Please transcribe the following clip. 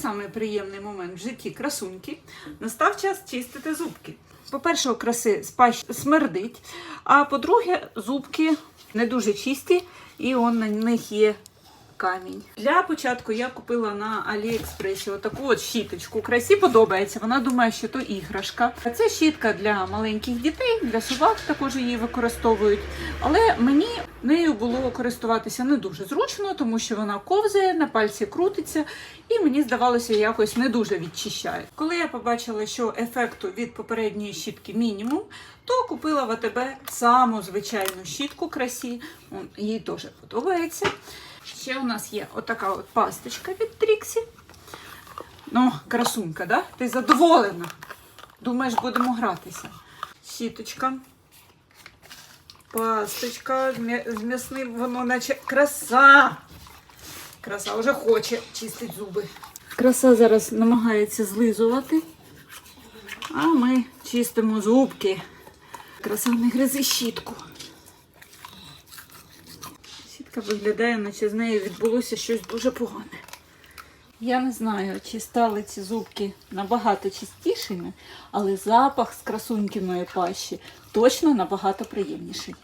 самий приємний момент в житті красуньки. Настав час чистити зубки. По-перше, краси смердить, а по-друге, зубки не дуже чисті, і он на них є камінь. Для початку я купила на Аліекспресі отаку от щіточку. Красі подобається. Вона думає, що то іграшка. Це щітка для маленьких дітей, для собак також її використовують. Але мені нею було користуватися не дуже зручно, тому що вона ковзає, на пальці крутиться, і мені здавалося, якось не дуже відчищає. Коли я побачила, що ефекту від попередньої щітки мінімум, то купила в АТБ саму звичайну щітку красі. Їй теж подобається. Ще у нас є отака от пасточка від Тріксі. Ну, красунька, да? Ти задоволена? Думаєш, будемо гратися. Щіточка. Пасточка з м'я- м'ясним, воно наче краса. Краса вже хоче чистить зуби. Краса зараз намагається злизувати. А ми чистимо зубки. Краса не гризи щітку. Сітка виглядає, наче з нею відбулося щось дуже погане. Я не знаю, чи стали ці зубки набагато чистішими, але запах з красунькиної пащі точно набагато приємніший.